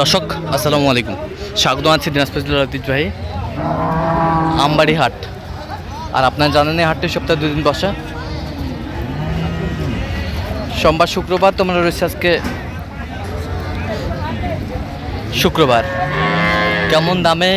দর্শক, আসসালামু আলাইকুম। স্বাগত আছি দিনাজপুর জেলার ঐতিহ্যবাহী আমবাড়ি হাট। আর আপনার জানেন এই হাটটি সপ্তাহে দুদিন বসা। সোমবার, শুক্রবার তোমরা রয়েছে আজকে শুক্রবার। কেমন দামে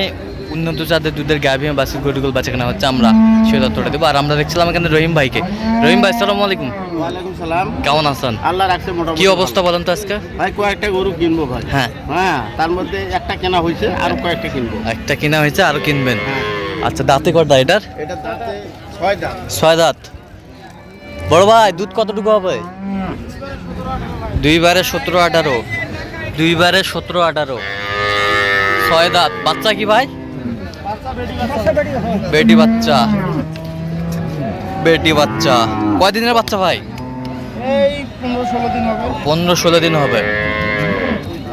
উন্নত জাতের দুধের গাভী বাসি গরুগুল বাচ্চা কেনা হচ্ছে আমরা সেই তথ্যটা দেবো। আর আমরা দেখছিলাম এখানে রহিম ভাইকে। রহিম ভাই আসসালামু আলাইকুম। ওয়ালাইকুম সালাম। কেমন আছেন? আল্লাহ রাখছে মোটামুটি কি অবস্থা বলেন তো আজকে? ভাই কয়েকটা গরু কিনবো ভাই। হ্যাঁ। হ্যাঁ তার মধ্যে একটা কেনা হয়েছে আর কয়েকটা কিনবো। একটা কেনা হয়েছে আরও কিনবেন। হ্যাঁ। আচ্ছা দাঁতে কটা এটার? এটা দাঁতে ছয় দাঁত। ছয় দাঁত। বড় ভাই দুধ কতটুকু হবে? দুইবারে সতেরো আঠারো। দুইবারে সতেরো আঠারো। ছয় দাঁত। বাচ্চা কি ভাই? বেটি বাচ্চা। বেটি বাচ্চা। কয়দিনের বাচ্চা ভাই? পনেরো ষোলো দিন হবে।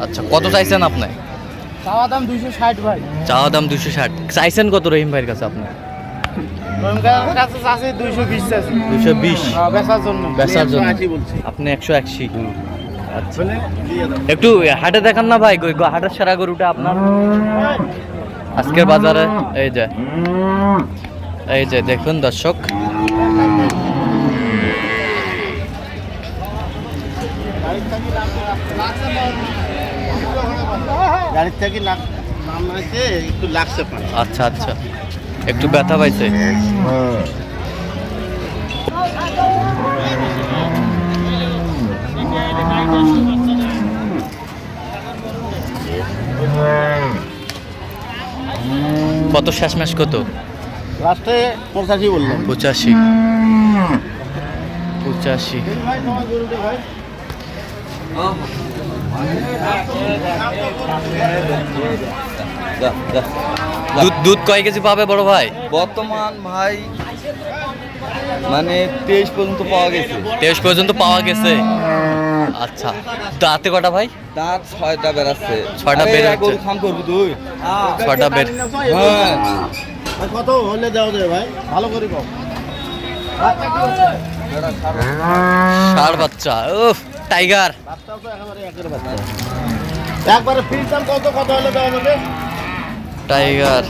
আচ্ছা কত চাইছেন আপনি? চাওয়া দাম দুইশো ষাট ভাই। চাওয়া দাম দুশো ষাট। চাইছেন কত রহিম ভাইয়ের কাছে আপনি? দুইশো বিশ বেচার জন্য। বলছি। আপনি একশো একশি আচ্ছা। দিয়ে দাও। একটু হাটে দেখান না ভাই হাটের সেরা গরুটা আপনার। আজকের বাজারে এই যে। এই যে দেখুন দর্শক। আচ্ছা আচ্ছা। একটু ব্যথা পাইছে। কত শেষমেশ কত? লাস্টে পঁচাশি বললাম পঁচাশি। পঁচাশি। দুধ দুধ কয় কেজি পাবে বড় ভাই? বর্তমান ভাই মানে তেইশ পর্যন্ত পাওয়া গেছে। তেইশ পর্যন্ত পাওয়া গেছে। আচ্ছা। দাঁতে কটা ভাই? দাঁত ছয়টা বেরাচ্ছে ছয়টা বের গরু খাম করবি তুই। ছটা বের। হ্যাঁ। ভাই, কত হলে দেওয়া যাবে ভাই? ভালো করে কম ষাড় বাচ্চা উফ টাইগার। একেবারে একের বাচ্চা একবারে ফির দাম কত কত হলে দেওয়া যাবে? টাইগার।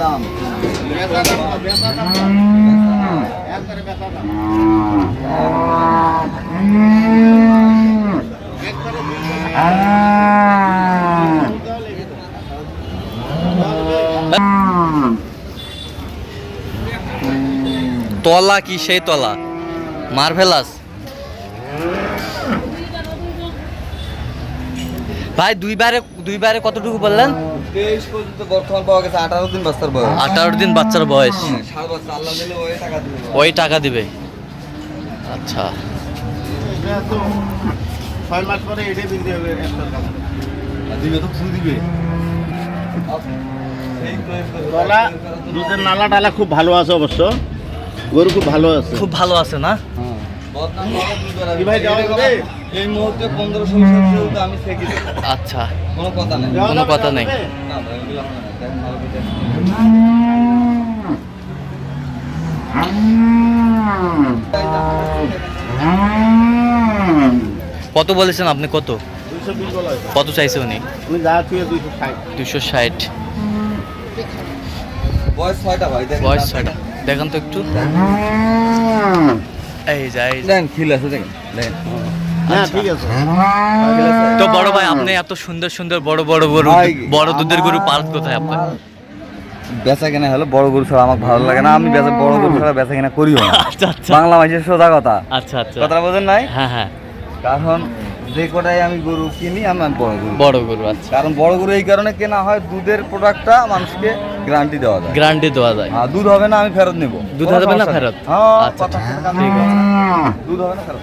দাম। তলা কি সেই তলা? মার্ভেলাস। ভাই দুইবারে দুইবারে কতটুকু বললেন? তেইশ পর্যন্ত বর্তমান পাওয়া গেছে আঠারো দিন বাচ্চার বয়স। আঠারো দিন বাচ্চার বয়স। দিলে ওই টাকা দিবে। আচ্ছা। ছয় মাস পরে এটাই বিক্রি হবে দিবে তো ফুল দিবে। তলা দুধের নালা টালা খুব ভালো আছে অবশ্য। গরু খুব ভালো আছে। খুব ভালো আছে না? কি ভাই দেওয়া যাবে? এই মুহূর্তে পনেরো ষোলো আমি থেকে আচ্ছা। কোনো কথা নেই। কোনো কথা নেই। কত বলেছেন আপনি কত? 220 কত চাইছে উনি? দুশো ষাট। বয়স ছয়টা ভাই দেখেন বয়স ছয়টা। দেখান তো একটু। এই যাই দেখেন খিল আছে দেখেন দেখেন হ্যাঁ ঠিক আছে। তো বড় ভাই আপনি এত সুন্দর সুন্দর বড় বড় গরু বড় দুধের গরু পালন কোথায় আপনার? বেচা কেনা হলো বড় গরু ছাড়া আমার ভালো লাগে না। আমি বেচা বড় গরু ছাড়া বেচা কেনা করিও না। আচ্ছা আচ্ছা। বাংলা মাসের সোজা কথা। আচ্ছা আচ্ছা। কথাটা বোঝেন নাই? হ্যাঁ হ্যাঁ। কারণ যে কটাই আমি গরু কিনি আমি বড় গরু। বড় গরু আচ্ছা। কারণ বড় গরু এই কারণে কেনা হয় দুধের প্রোডাক্টটা মানুষকে গ্যারান্টি দেওয়া যায়। গ্যারান্টি দেওয়া যায়। আর দুধ হবে না আমি ফেরত নেব। দুধ হবে না ফেরত? হ্যাঁ আচ্ছা, কথা ঠিক কথা ঠিক আছে। দুধ হবে না ফেরত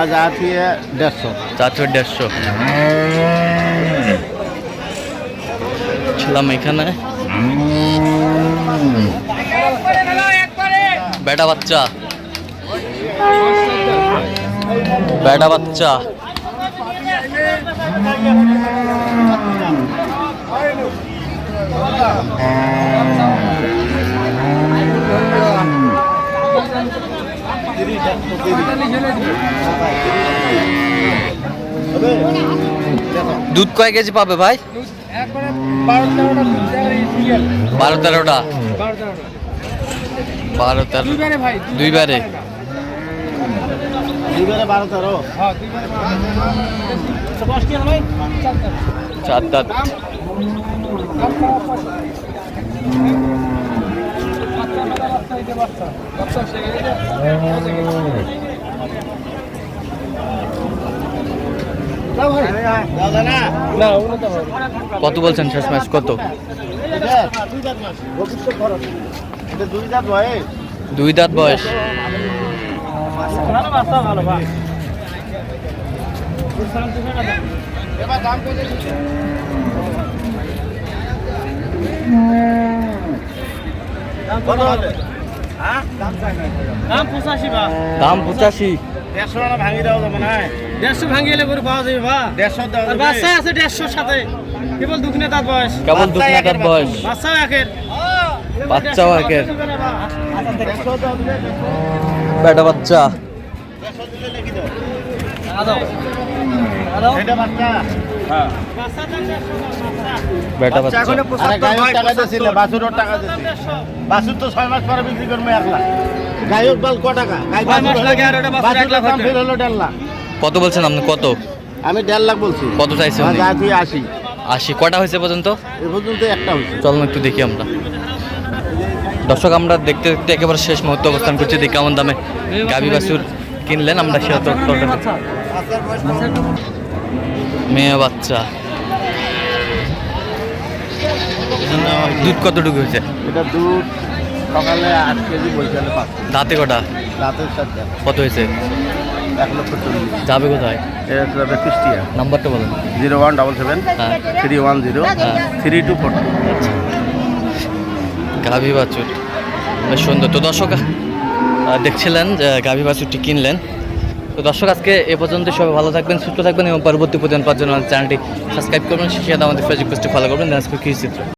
আজ আছি দেড়শো। চারশো দেড়শো। ছিলাম এখানে। বেটা বাচ্চা। বেটা বাচ্চা। দুধ কয় কেজি পাবে ভাই? বারো তেরোটা। বারো বারো তেরোটা বারো তেরো। ভাই দুইবারে কত বলছেন শেষ ম্যাচ? কত? দুই দাঁত বয়স। দাম দাম পঁচাশি বা। দাম পঁচাশি। দেড়শো টাকা ভাঙি দেওয়া যাবে না দেড়শো ভাঙিয়ে এলে গরু পাওয়া যাবে বা। দেড়শো বাচ্চা আছে দেড়শোর সাথে। কেবল দুঃখিনে তার বয়স। কেমন দুধ না দাঁত বয়স। বাচ্চাও একের। বাচ্চাও একের। বেটা বাচ্চা। দাও বাচ্চা। বেটা বাচ্চা আরে গায়ক টাকা দিয়েছিলে বাছুরের টাকা দিয়েছি বাছুর তো ছয় মাস পরে বিক্রি করব এক লাখ। গায়ক বল ক টাকা? লাগে আর এক লাখ দাম হলো লাখ। কত বলছেন আপনি? কত? আমি দেড় লাখ বলছি। কত চাইছে উনি? যা তুই আসি আশি। কটা হয়েছে পর্যন্ত? এ পর্যন্ত একটা হয়েছে। চলুন একটু দেখি আমরা। দর্শক আমরা দেখতে দেখতে একেবারে শেষ মুহূর্তে অবস্থান করছি। দেখি কেমন দামে গাবি বাছুর কিনলেন। আমরা সে তো মেয়ে বাচ্চা। দুধ কতটুকু হয়েছে? এটা দুধ সকালে আট কেজি বৈশালে পাঁচ দাঁতে কটা? সাথে কত হয়েছে? এক লক্ষ চল্লিশ। যাবে কোথায়? এটা যাবে কুষ্টিয়া। নাম্বারটা বলুন। জিরো ওয়ান ডাবল সেভেন হ্যাঁ। থ্রি ওয়ান জিরো হ্যাঁ। Three two four. গাভী বাছুর। বেশ সুন্দর। তো দর্শক দেখছিলেন যে গাভী বাছুরটি কিনলেন। তো দর্শক আজকে এ পর্যন্ত সবাই ভালো থাকবেন সুস্থ থাকবেন এবং পরবর্তী প্রতিদিন পাওয়ার জন্য চ্যানেলটি সাবস্ক্রাইব করবেন। সাথে আমাদের ফেসবুক পেজটি ফলো করবেন। আজকে কী চিত্র